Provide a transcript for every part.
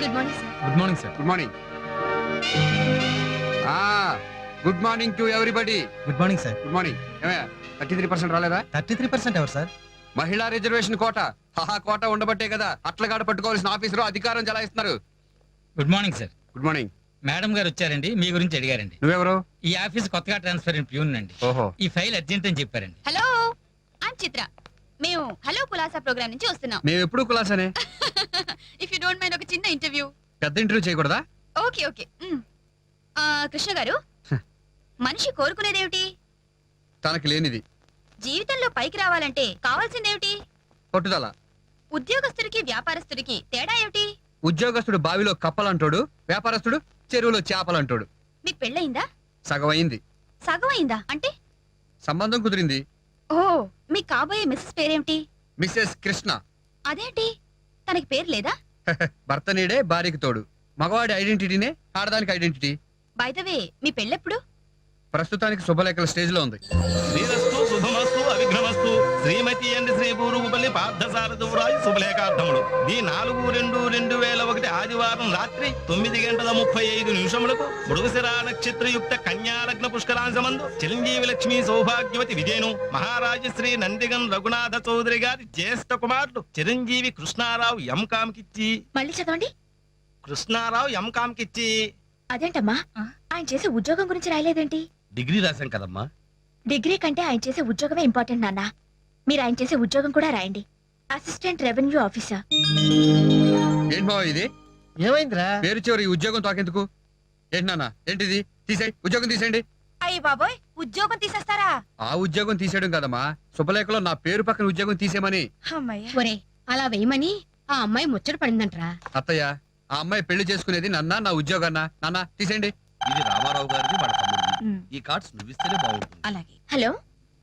Good morning sir good morning sir good morning good morning to everybody good morning sir good morning ఏమయ్యా thirty three percent రాలేదా? Thirty three percent ఎవరు sir మహిళా reservation quota. హహా quota ఉండబట్టే కదా. అట్లగాడ పట్టుకోవాల్సిన ఆఫీసరు అధికారం చలాయిస్తున్నారు. Good morning sir good morning madam గారు వచ్చారండి మీ గురించి అడిగారండి. నువ్వెవరు? ఈ ఆఫీస్ కొత్తగా ట్రాన్స్ఫర్ అయిన ప్యూన్ అండి. ఓహో. ఈ ఫైల్ అర్జెంట్ అని చెప్పారండి. హలో ఐమ్ చిత్ర మేము హలో కులాసా ప్రోగ్రామ్ నుంచి వస్తున్నాం. మేము ఎప్పుడు కులాసనే? ఇఫ్ యూ డోంట్ మైండ్ ఒక చిన్న ఇంటర్వ్యూ పెద్ద ఇంటర్వ్యూ చేయకూడదా? Okay okay. ఆ, కృష్ణ గారు మనిషి కోరుకునేదేమిటి? తనకి లేనిది. జీవితంలో పైకి రావాలంటే కావాల్సిందేమిటి? పట్టుదల. ఉద్యోగస్తుడికి వ్యాపారస్తుడికి తేడా ఏమిటి? ఉద్యోగస్తుడు బావిలో కప్పలంటాడు వ్యాపారస్తుడు చెరువులో చేపలంటాడు. మీకు పెళ్ళయిందా? సగం అయింది. సగం అయిందా? అంటే? సంబంధం కుదిరింది. ఓ మీ కాబోయే మిస్సెస్ పేరేమిటి? మిస్సెస్ కృష్ణ. అదేంటి? తనకి పేరు లేదా? భర్త నీడే భార్యకి తోడు. మగవాడి ఐడెంటిటీనే ఆడదానికి ఐడెంటిటీ. బైదవే మీ పెళ్ళెప్పుడు? ప్రస్తుతానికి శుభలేఖల స్టేజ్లో ఉంది శ్రీమతి అండ్ శ్రీ పూరుగుపల్లి పార్థసారథురాజు శుభలేఖార్థములు. ఈ నాలుగు రెండు రెండు వేల ఒకటి ఆదివారం రాత్రి తొమ్మిది గంటల ముప్పై ఐదు నిమిషములకు మృగశిరా నక్షత్రయుక్త కన్యాలగ్న పుష్కరాంశమందు చిరంజీవి లక్ష్మి సౌభాగ్యవతి విజయను మహారాజశ్రీ నందిగం రఘునాథ చౌదరి గారి జ్యేష్ఠ కుమారుడు చిరంజీవి కృష్ణారావు ఎం కామ్కిచ్చి మళ్ళీ చదవండి. కృష్ణారావు ఎం కామ్కిచ్చి అదేంటమ్మా ఆయన చేసే ఉద్యోగం గురించి రాయలేదేంటి? డిగ్రీ రాశాం కదమ్మా. డిగ్రీ కంటే ఆయన చేసే ఉద్యోగమే ఇంపార్టెంట్ నాన్న. మీరు ఆయన చేసే ఉద్యోగం కూడా రాయండి. Assistant revenue officer. ఏంటి మావ ఇది? ఏమైందిరా? పేరు చివరి ఈ ఉద్యోగం తాకెందుకు? ఏంటి నాన్న ఏంటిది? తీసేయ్ ఉద్యోగం తీసేయండి. అయ్యి బాబోయ్ ఉద్యోగం తీసేస్తారా? ఆ ఉద్యోగం తీసేయడం కదమ్మా. శుభలేఖలో నా పేరు పక్కన ఉద్యోగం తీసేయమని. ఒరే అలా వేయమని ఆ అమ్మాయి ముచ్చట పడిందంట్రా. అత్తయ్య ఆ అమ్మాయి పెళ్ళి చేసుకునేది నన్న నా ఉద్యోగాన్న. నాన్న తీసేయండి. ఇది రామారావు గారిది వాళ్ళ తమ్ముడిది. ఈ కార్డ్స్ నువ్విస్తేనే బాగుంటుంది. అలాగే. హలో?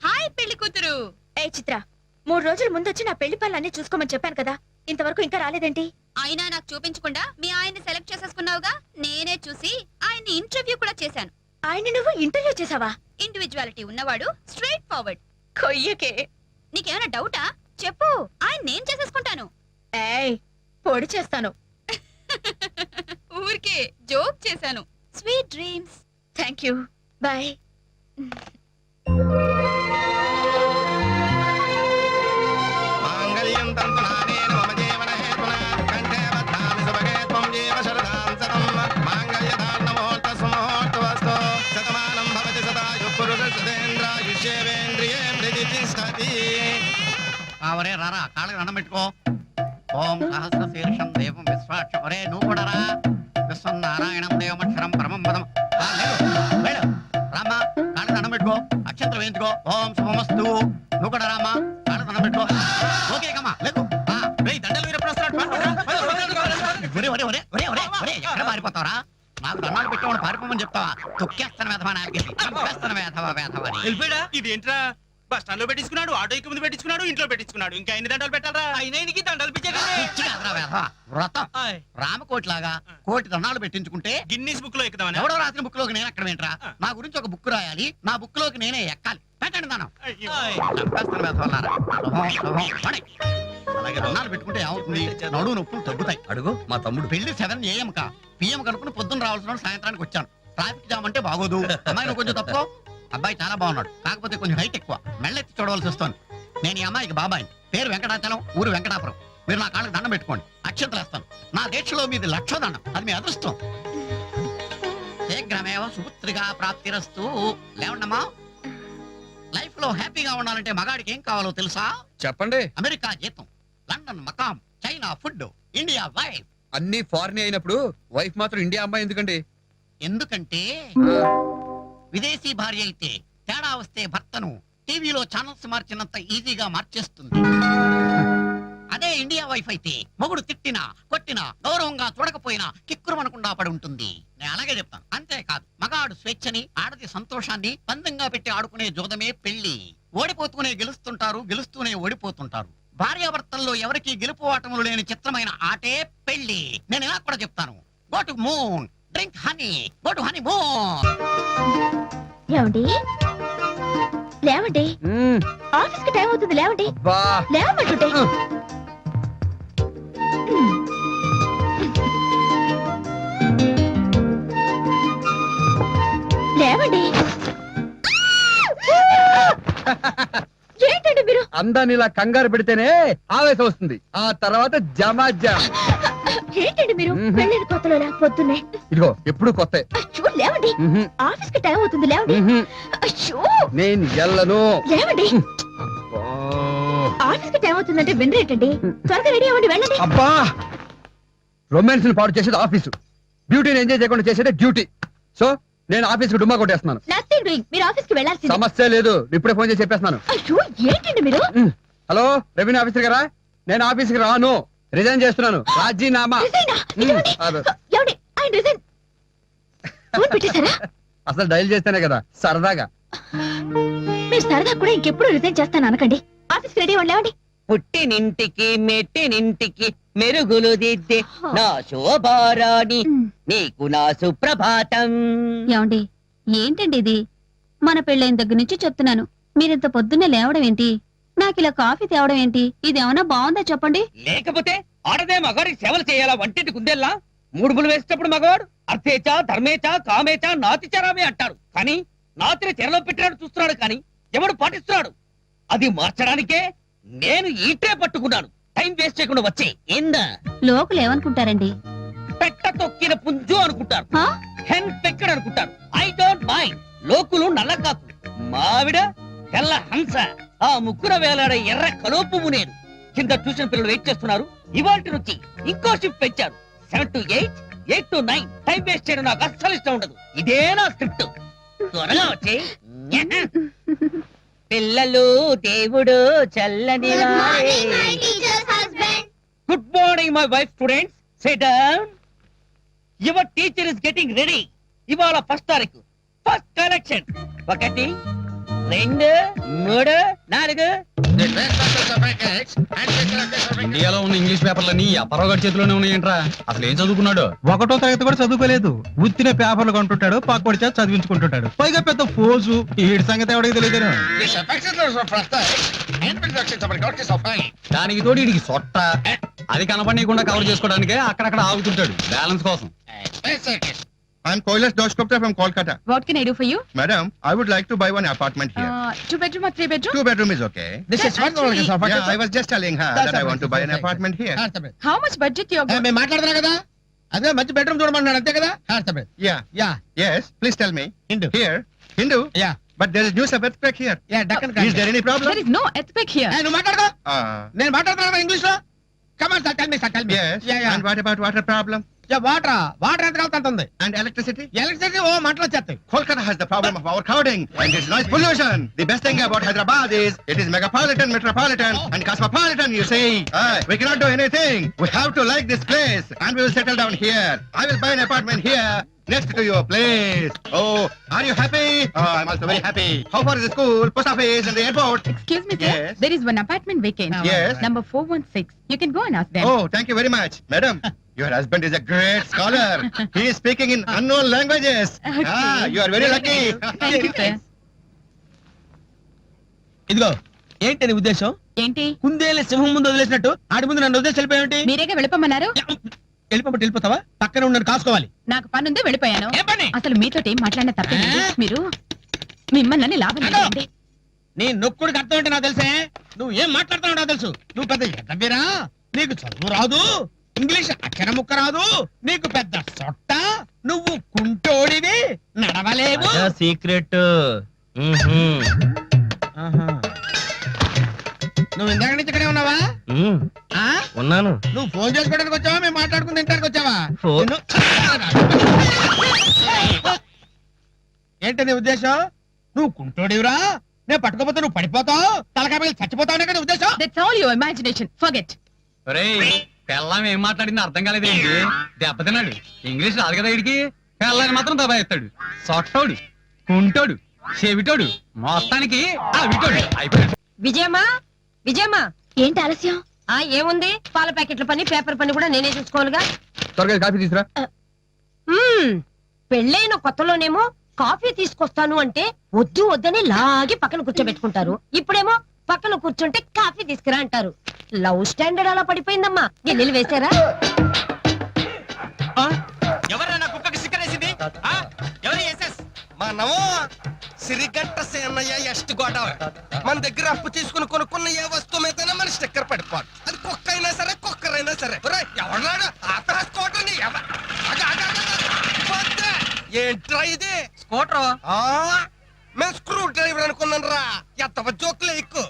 హాయ్ పెళ్ళి కూతురు. ఏ చిత్ర మూడు రోజుల ముందు వచ్చి నా పెళ్ళి పనులన్నీ చూసుకోమని చెప్పాను కదా. ఇంతవరకు ఇంకా రాలేదేంటి? అయినా నాకు చూపించకుండా మీ ఆయన్ని సెలెక్ట్ చేసేసుకున్నావుగా? నేనే చూసి ఆయన్ని ఇంటర్వ్యూ కూడా చేశాను. ఆయన నువ్వు ఇంటర్వ్యూ చేసావా ఇండివిజువాలిటీ ఉన్నవాడు స్ట్రైట్ ఫార్వర్డ్ కొయ్యకే. నీకేమైనా డౌటా చెప్పు ఆయన నేను చేసేసుకుంటాను. ఏయ్ పొడి చేస్తాను. ఊరికే జోక్ చేశాను. Sweet dreams thank you bye రారా పెట్టుకో ఓం సహస్ర శీర్షం దేవం విశ్వాక్ష ఒరే నువ్వు కూడా రా. విశ్వం నారాయణం దేవమక్షరం పరమం పదం. రామా లేడు, లేడు. రామ్మా కాళ్ళకి దండం పెట్టుకో అక్షంతరం వేయించుకో. ఓం శుభమస్తు. నువ్వు కూడా రామా కాళ్ళకి దండం పెట్టుకో ఓకే కమ్మా లేదు దండలు వీరు ఎప్పుడు వస్తున్నాడు? పద, నాకు దండాలు పెట్టేవాడు పారిపోమని చెప్తావా? తొక్కేస్తాను వేధవా నాలుగేసి వేధవా వేధవా ఇదేంట్రా? ఏంట్రా బస్ స్టాండ్లో పెట్టించుకున్నాడు ఆటో ఎక్కి ముందు పెట్టించుకున్నాడు ఇంట్లో పెట్టించుకున్నాడు. ఇంకా ఎన్ని దండాలు పెట్టాలా అయినా ఎనికి దండాలు పిచ్చి కాదురా వేధవా. వ్రతం. రామకోటి లాగా కోటి దండాలు పెట్టించుకుంటే గిన్నీస్ బుక్లో ఎక్కుదామని. ఎవడో రాసిన బుక్లోకి నేను ఎక్కడ వింటరా నా గురించి ఒక బుక్ రాయాలి నా బుక్లోకి నేనే ఎక్కాలి. పెట్టండి దానం. చంపేస్తాను వేధవల్లారా. శుభం, శుభం. పడే. అలాగే దండాలు పెట్టుకుంటే ఏమవుతుంది? నడువు నొప్పులు తగ్గుతాయి. అడుగు మా తమ్ముడు పెళ్ళి సెవెన్ ఏఎం కా. పిఎం కనుక్కుని పొద్దున్న రావాల్సిన వాడు సాయంత్రానికి వచ్చాను. ట్రాఫిక్ జామ్ అంటే బాగోదు. కొంచెం తప్పుకో. అబ్బాయి చాలా బాగున్నాడు. కాకపోతే కొంచెం హైట్ ఎక్కువ. మెళ్ళెత్తి చూడవలసి వస్తుంది. నేను ఈ అమ్మాయికి బాబాయ్ పేరు వెంకటాచలం ఊరు వెంకటాపురం. మీరు నా కాళ్ళకి దండం పెట్టుకోండి. అక్షంతలు వేస్తాను నా దీక్షలో మీది లక్ష దండం అది మీ అదృష్టం. శీఘ్రమేవ సుపుత్రిగా ప్రాప్తిరస్తు. లేవండమ్మా లైఫ్లో హ్యాపీగా ఉండాలంటే మగాడికి ఏం కావాలో తెలుసా? చెప్పండి. అమెరికా జీతం. లండన్ మకాం. China food India wife. అన్ని ఫారిన్ అయినప్పుడు వైఫ్ మాత్రం ఇండియా అమ్మాయి ఎందుకండి? ఎందుకంటే విదేశీ భార్య అయితే తేడా వస్తే భర్తను టీవీలో ఛానల్స్ మార్చినంత ఈజీగా మార్చేస్తుంది. అదే ఇండియా వైఫ్ అయితే మొగుడు తిట్టినా కొట్టినా గౌరవంగా చూడకపోయినా కిక్కురుమనకుండా పడి ఉంటుంది. నేను అలాగే చెప్తాను. అంతేకాదు మగాడు స్వేచ్ఛని ఆడది సంతోషాన్ని పందంగా పెట్టి ఆడుకునే జోదమే పెళ్ళి ఓడిపోతూనే గెలుస్తుంటారు గెలుస్తూనే ఓడిపోతుంటారు. భార్యాభర్తల్లో ఎవరికి గెలుపు ఆటములు లేని చిత్రమైన ఆటే పెళ్ళి నేను ఇలా కూడా చెప్తాను. Go to moon drink honey go to honeymoon ఏమండి లేవండి. Hmm. ఆఫీస్కి టైం అవుతుంది లేవండి. అబ్బా. లేవమంటుంటే. Hmm. లేవండి. ఏంటండి మీరు? అందాన్ని ఇలా కంగారు పెడితేనే ఆవేశం వస్తుంది. ఆ తర్వాత జమాజా ఏంటండి మీరు? మ్మ్. వెళ్ళేది కొత్తలో లే- పొద్దున్నే. ఇదిగో ఎప్పుడు కొత్త. అయ్యో లేవండి. ఆఫీస్కి టైం అవుతుంది లేవండి. అయ్యో నేను ఎల్లను. లేవండి. ఆఫీస్కి టైం అవుతుందంటే వినరేటండి త్వరగా రెడీ అవ్వండి వెళ్ళండి. అబ్బా! రొమాన్స్ పాడు చేసేది ఆఫీసు. బ్యూటీని ఎంజాయ్ చేయకుండా చేసేది డ్యూటీ. సో నేను ఆఫీస్కు డుమ్మా కొట్టేస్తున్నాను. నథింగ్ డూయింగ్ మీరు ఆఫీస్కి వెళ్ళాల్సింది. సమస్య లేదు. ఇప్పుడే ఫోన్ చేసి చెప్పేస్తున్నాను. అయ్యో ఏంటండి మీరు? హలో రెవెన్యూ ఆఫీసర్ గారా? నేను ఆఫీస్కి రాను. రిజైన్ చేస్తున్నాను. రాజీనామా. అసలు డైల్ చేస్తేనే కదా సరదాగా. మీరు సరదా కూడా ఇంకెప్పుడు రిజైన్ చేస్తాను అనకండి. ఆఫీస్ రెడీ లేవండి. పుట్టినింటికి మెట్టినింటికి మెరుగులు దిద్దే నా శోభారాణి నీకు నా సుప్రభాతం. ఏమండి ఏంటండి ఇది? మన పెళ్ళైన దగ్గర నుంచి చెప్తున్నాను. మీరింత పొద్దున్నే లేవడం ఏంటి? నాకు ఇలా కాఫీ తేవడం ఏంటి? ఇది ఏమన్నా బాగుందా చెప్పండి? లేకపోతే ఆడదే మగాడికి సేవలు చేయాలా? వంటింటి కుందేల్లా మూడుములు వేసేటప్పుడు మగవాడు అర్థేచ ధర్మేచ కామేచ నాతిచరామే అంటారు కానీ నాతిని చెరలో పెట్టినాడు చూస్తున్నాడు కానీ ఎవడు పాటిస్తున్నాడు? అది మార్చడానికే నేను ఈటే పట్టుకున్నాను. టైం వేస్ట్ చేయకుండా వచ్చే. ఏందా? లోకులు ఏమనుకుంటారండి? పెట్ట తొక్కిన పుంజు అనుకుంటారు? హెన్ పెక్కడు అనుకుంటారు. I don't mind. లోకులు నల్ల కాకులు మావిడ తెల్ల హంస. ఆ ముక్కున వేలాడే ఎర్ర కలోపు నేను. కింద ట్యూషన్ పిల్లలు వెయిట్ చేస్తున్నారు. ఇవాళ నుంచి ఇంకో షిఫ్ట్ పెంచారు. Seven to eight eight to nine. Time waste చేయడం నాకు అస్సలు ఇష్టం ఉండదు. ఇదే నా స్క్రిప్ట్. త్వరగా వచ్చే పిల్లలు దేవుడు చల్లని good morning my wife students sit your teacher is getting ready ఇవాళ ఫస్ట్ తారీఖు. ఫస్ట్ కలెక్షన్ ఒకటి రెండు మూడు నాలుగు. ఇండియాలో ఉన్న ఇంగ్లీష్ పేపర్లన్నీ అపరావు గారి చేతిలోనే ఉన్నాయంట్రా. అసలు ఏం చదువుకున్నాడు? ఒకటో తరగతి కూడా చదువుకోలేదు. ఉత్తిన పేపర్లు కొంటుంటాడు పక్కడి చేత చదివించుకుంటుంటాడు. పైగా పెద్ద ఫోజు ఈడి సంగతి ఎవడికి తెలియదు దానికి తోడు వీడికి సొట్ట. అది కనపడకుండా కవర్ చేసుకోవడానికే అక్కడక్కడ ఆగుతుంటాడు బ్యాలెన్స్ కోసం. I'm Kailash Doshkopta from Kolkata. What can I do for you? Madam, I would like to buy one apartment here. Uh, two bedroom or three bedroom? Two bedroom is okay. This is one Yeah, I was just telling her that I want to buy an apartment here. How much budget you're going? మేము మాట్లాడుతున్నా కదా అదే మంచి bedroom చూడమన్నాడు అంతే కదా Yeah. Yeah Yes, please tell me. Hindu. Here. Hindu? Yeah. But there is news of earthquake here. Yeah Deccan Is there any problem? There is no earthquake here. నువ్వు మాట్లాడుకో Uh, నేను మాట్లాడుతున్నా ఇంగ్లీష్లో come on sir tell me sir tell me yes. Yeah yeah And what about water problem? Yeah water water ఎంత ఉంది And electricity? Electricity ఓ మంటలు వచ్చేస్తాయి Kolkata has the problem of overcrowding and its noise pollution. The best thing about Hyderabad is it is megapolitan, metropolitan, and cosmopolitan, you see. Ah, we cannot do anything. We have to like this place and we will settle down here. I will buy an apartment here next to your place. Oh, are you happy? Oh, I'm also very happy. How far is the school, post office, and the airport? Excuse me, sir. Yes. There is one apartment vacant. Yes. Number 416. You can go and ask them. Oh, thank you very much. Madam, your husband is a great scholar. He is speaking in unknown languages. Okay. Ah, you are very lucky. Thank you, sir. ఇదిగో ఏంటి నీ ఉద్దేశం ఏంటి కుందేలు సింహం ముందు వదిలేసినట్టు ఆడి ముందు నన్ను వదిలేసి వెళ్ళిపోయావేంటి మీరేగా వెళ్ళిపోమన్నారు వెళ్ళిపోతే వెళ్ళిపోతావా? పక్కన ఉండి నన్ను కాసుకోవాలి. నాకు పని ఉంది వెళ్ళిపోయాను. ఏ పని? అసలు మీతో ఏం మాట్లాడిన తప్పేంటి ఆ? మీరు మిమ్మల్ని లాభం అదో. లేదండి. నీ నొక్కుడికి అర్థం ఏంటి నాకు తెలుసే? నువ్వు ఏం మాట్లాడుతున్నావు నాకు తెలుసు. నువ్వు పెద్ద ఎదవీరా నీకు చదువు రాదు. ఇంగ్లీష్ అక్షర ముక్క రాదు. నీకు పెద్ద సొట్ట. నువ్వు కుంటోడివి. నడవలేవు. సీక్రెట్ ఆహా. నువ్వు ఇందాక నుంచి ఇక్కడే ఉన్నావా? ఆ? ఉన్నాను. నువ్వు ఫోన్ చేసుకోవడానికి వచ్చావా? మేము మాట్లాడుకుని తింటానికి వచ్చావా? నిన్ను- ఏంటి నీ ఉద్దేశం? నువ్వు కుంటోడివిరా? నేను పట్టుకోపోతే నువ్వు పడిపోతావు? తలకాయ పగిలి చచ్చిపోతావు కదా ఉద్దేశం? That's all your imagination. Forget. ఒరేయ్ పెళ్ళాం ఏం మాట్లాడింది అర్థం కాలేదేంటి దెబ్బతిన్నాడు ఇంగ్లీష్ రాదు కదా వీడికి? పెళ్ళాన్ని మాత్రం దబాయిస్తాడు సొట్టోడు కుంటోడు చెవిటోడు మొత్తానికి ఆ విటోడు అయిపోయాడు. విజయమ్మా విజయమ్మా! ఏంటి ఆలస్యం? ఆ ఏముంది? పాల ప్యాకెట్ల పని పేపర్ పని కూడా నేనే చూసుకోవాలిగా. త్వరగా కాఫీ తీసురా మ్మ్. పెళ్ళైన కొత్తలోనేమో కాఫీ తీసుకొస్తాను అంటే వద్దు వద్దని లాగి పక్కన కూర్చోబెట్టుకుంటారు. ఇప్పుడేమో పక్కన కూర్చుంటే కాఫీ తీసుకురా అంటారు. లవ్ స్టాండర్డ్ అలా పడిపోయిందమ్మా. గిన్నెలు వేసారా? ఎవరైనా కుక్కకి సిక్కరేసింది? ఎవరు ఎస్ఎస్? మా నమో సిరిగంట సేనయ్య ఎస్ట్ గోదావరి. మన దగ్గర అప్పు తీసుకుని కొనుక్కున్న ఏ వస్తువు మీదైనా మన స్టిక్కర్ పడిపోదు అది కుక్క అయినా సరే కుక్కర్ అయినా సరే ఒరేయ్, ఎవడ్రాడు ఆపరా స్కూటర్ని ఎవ- ఆగు, ఆగు, ఆగు, ఆగు. పోతే. ఏంట్రా ఆ మేము స్క్రూ డ్రైవర్ అనుకున్నాను రా. ఎత్తవ జోకులు ఎక్కువ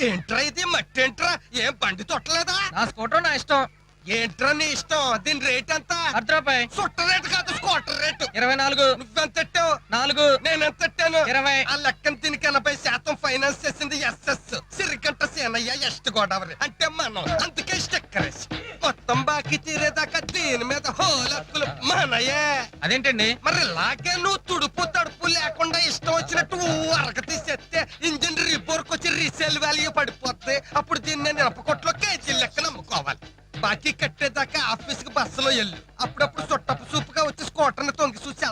ఏంట్రా ఇది మట్టి ఏంట్రా ఏం బండి తొట్టలేదా? నా స్కూటర్ నా ఇష్టం. ఏంట్రా నీ ఇష్టం? దీని రేట్ ఎంత? అర్ధ రూపాయి. సుట్ట రేటు కాదు స్కూటర్ రేటు. ఇరవై నాలుగు. నువ్వెంత ఎట్టావు? నాలుగు. నేను ఎంత ఎట్టాను? ఇరవై. ఆ లెక్కన దీనికి ఎనభై శాతం ఫైనాన్స్ చేసింది ఎస్ఎస్. సిరికంట సేనయ్య ఎస్ట్ గోదావరి. అంటే మనం. అందుకే స్టెక్కర్ వేసి. మొత్తం దీని మీద హోలక్కులు మనయే. అదేంటండి? మరి ఇలాగే నువ్వు తుడుపు తడుపు లేకుండా ఇష్టం వచ్చినట్టు అరగ తీసేస్తే ఇంజిన్ రిపోర్క్ వచ్చి రీసేల్ వాల్యూ పడిపోద్ది. అప్పుడు దీన్ని నేను ఇనపకొట్లో కేజీ లెక్కన అమ్ముకోవాలి. బాకీ కట్టేదాకా ఆఫీస్కి బస్సులో వెళ్ళు. అప్పుడప్పుడు చుట్టపు సూపుగా వచ్చి స్కూటర్ని తొంగి చూసి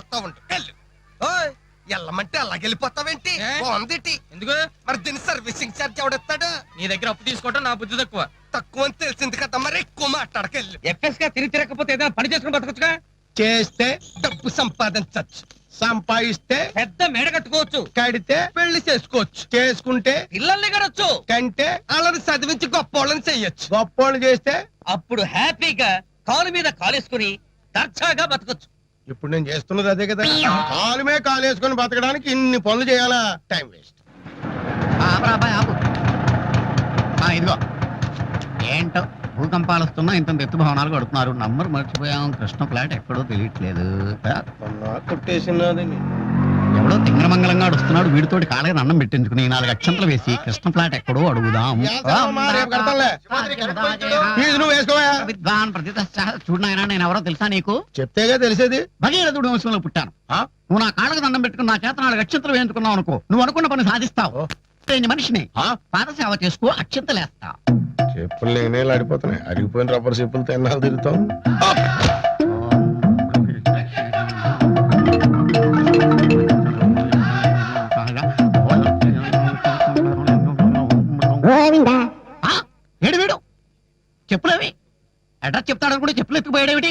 వెళ్ళమంటే అలాగ వెళ్ళిపోతావేంటి ఏ? బాగుంది ఎందుకు? మరి దీని సర్వీసింగ్ ఛార్జ్ ఎవడెత్తాడు నీ దగ్గర అప్పు తీసుకోవటం నా బుద్ధి తక్కువ. తక్కువ అని తెలిసింది కదా మరి ఎక్కువ మాట్లాడకెళ్ళు ఎఫ్ఎస్గా తిరిగి తిరగకపోతే ఏదైనా పని చేసుకుని బతకొచ్చుగా? చేస్తే డబ్బు సంపాదించచ్చు. సంపాదిస్తే పెద్ద మేడ కట్టుకోవచ్చు. కడితే పెళ్ళి చేసుకోవచ్చు. చేసుకుంటే పిల్లల్ని కనొచ్చు. కంటే వాళ్ళని చదివించి గొప్ప వాళ్ళని చెయ్యొచ్చు. గొప్పోళ్ళు చేస్తే అప్పుడు హ్యాపీగా కాలు మీద కాలేసుకుని దర్జాగా బతకొచ్చు. ఇప్పుడు నేను చేస్తున్నది అదే కదా. కాలుమే కాలు వేసుకొని బతకడానికి ఇన్ని పనులు చేయాలా? టైం వేస్ట్ ఆపరా అబ్బాయి ఆపు. ఆ, ఇదిగో. ఏంటో భూకంపాలు వస్తున్నా ఇంత ఎత్తు భవనాలు కడుతున్నారు. నంబర్ మర్చిపోయాం. కృష్ణ ఫ్లాట్ ఎక్కడో తెలియట్లేదు. ఆ, కొట్టేసినది ఎవడో తింగరమంగళంగా వస్తున్నాడు వీడితోటి కాలేదు అన్నం పెట్టించుకుని నాలుగు అక్షంతలు వేసి కృష్ణ ఫ్లాట్ ఎక్కడో అడుగుదాం. చూడు నాయనా నేను ఎవరో తెలుసా నీకు? చెప్తేగా తెలిసేది. భగీరథుడు వంశంలో పుట్టాను. ఆ? నువ్వు నా కాళ్ళకు దండం పెట్టుకుని నా చేత నాలుగు అక్షంతలు వేయించుకున్నావు అనుకో. నువ్వు అనుకున్న పని సాధిస్తావు. మనిషిని ఆ? పాదసేవ చేసుకో అక్షంతలేస్తా. చెప్పులు నేనే ఆడిపోతున్నాయి అరిగిపోయిన రబ్బర్ చెప్పులు తిన్నాలు తిరుగుతాం. ఆ? వేడు వేడు. చెప్పులేవి అడ్రస్ చెప్తాడు కూడా చెప్పులు ఎత్తుకుపోయాడేమిటి?